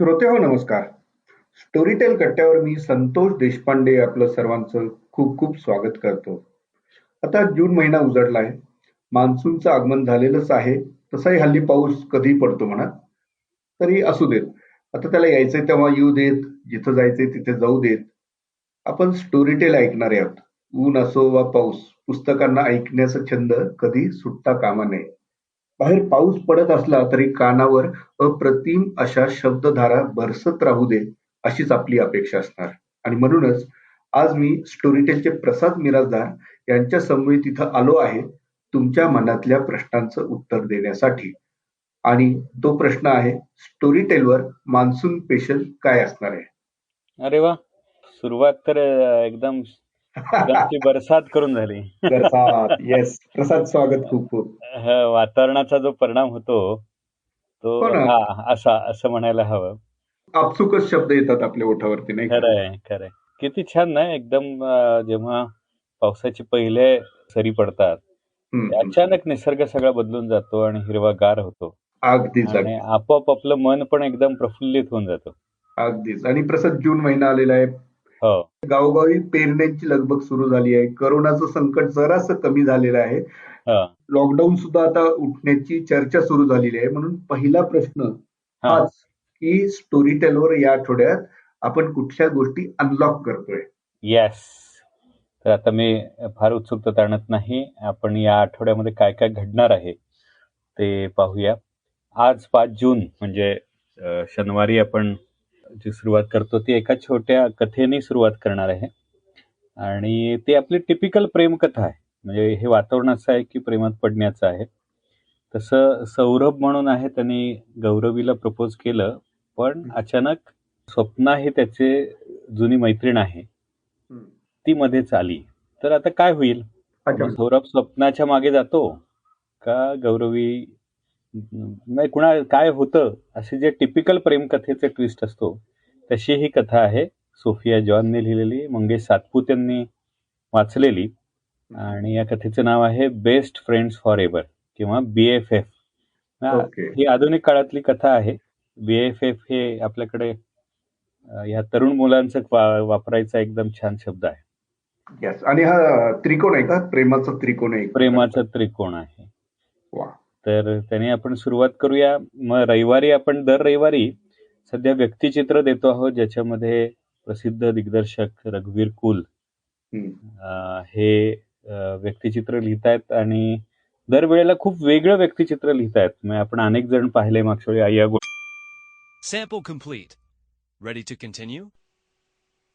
श्रोते हो नमस्कार. स्टोरीटेल कट्ट्यावर मी संतोष देशपांडे आपलं सर्वांचं खूप खूप स्वागत करतो. आता जून महिना उजडला आहे. मान्सूनचं आगमन झालेलंच आहे. तसाही हल्ली पाऊस कधी पडतो म्हणा. तरी असू देत. आता त्याला यायचंय तेव्हा येऊ देत. जिथं जायचंय तिथे जाऊ देत. आपण स्टोरीटेल ऐकणारे आहोत. ऊन असो वा पाऊस पुस्तकांना ऐकण्याचा छंद कधी सुटता कामा नये. बाहेर पाऊस पडत असला तरी कानावर अप्रतिम अशा शब्दधारा भरसत राहू दे अशीच आपली अपेक्षा असणार. आणि म्हणूनच आज मी स्टोरीटेलचे प्रसाद मिराजदार यांच्या समोर तिथं आलो आहे तुमच्या मनातल्या प्रश्नांचं उत्तर देण्यासाठी. आणि तो प्रश्न आहे स्टोरीटेलवर मान्सून स्पेशल काय असणार आहे? अरे वा सुरुवात तर एकदम बरसात करून झाली. येस प्रसाद स्वागत खूप खूप. वातावरणाचा जो परिणाम होतो तो हो असा असं म्हणायला हवं. आपसुकच शब्द येतात आपल्या ओठावरती नाही? खरंय खरंय किती छान ना एकदम जेव्हा पावसाचे पहिले सरी पडतात. अचानक निसर्ग सगळा बदलून जातो आणि हिरवागार होतो. अगदीच आणि आपोआप आपलं मन पण एकदम प्रफुल्लित होऊन जातं. अगदीच. आणि प्रसाद जून महिना आलेला आहे. गावोगावी पेरण्यांची लगबग सुरू झाली आहे. करोनाचं संकट जरासं कमी झालेलं आहे. हा. लॉकडाऊन सुद्धा आता उठण्याची चर्चा सुरू झालेली आहे. म्हणून पहिला प्रश्न हा. हाच की स्टोरी टेलवर या आठवड्यात आपण कुठल्या गोष्टी अनलॉक करतोय? येस तर आता मी फार उत्सुकता ताणत नाही. आपण या आठवड्यामध्ये काय काय घडणार आहे ते पाहूया. आज पाच जून म्हणजे शनिवारी आपण जी सुरुवात करतो ती एका छोट्या कथेने सुरुवात करणार आहे. आणि ती आपली टिपिकल प्रेमकथा आहे. म्हणजे हे वातावरण असं आहे की प्रेमात पडण्याचं आहे. तसं सौरभ म्हणून आहे त्यांनी गौरवीला प्रपोज केलं पण अचानक स्वप्ना ही त्याचे जुनी मैत्रीण आहे. ती मध्येच आली. तर आता काय होईल? सौरभ स्वप्नाच्या मागे जातो का गौरवी नाही कुणा काय होतं असे जे टिपिकल प्रेमकथेचे ट्विस्ट असतो तशी ही कथा आहे. सोफिया जॉनने लिहिलेली मंगेश सातपूत यांनी वाचलेली आणि या कथेचं नाव आहे बेस्ट फ्रेंड्स फॉर एव्हर किंवा बी एफ एफ ही आधुनिक काळातली कथा आहे. बी एफ एफ हे आपल्याकडे या तरुण मुलांचं वापरायचा एकदम छान शब्द आहे. येस आणि हा त्रिकोण आहे का? प्रेमाचा त्रिकोण आहे. प्रेमाचा त्रिकोण आहे. वा. तर त्याने आपण सुरुवात करूया. मग रविवारी आपण दर रविवारी सध्या व्यक्तिचित्र देतो आहोत ज्याच्यामध्ये प्रसिद्ध दिग्दर्शक रघुवीर कुल हे व्यक्तिचित्र लिहितायत आणि दरवेळेला खूप वेगळं व्यक्तिचित्र लिहितायत. म्हणजे आपण अनेक जण पाहिले मागच्या वेळी या गो-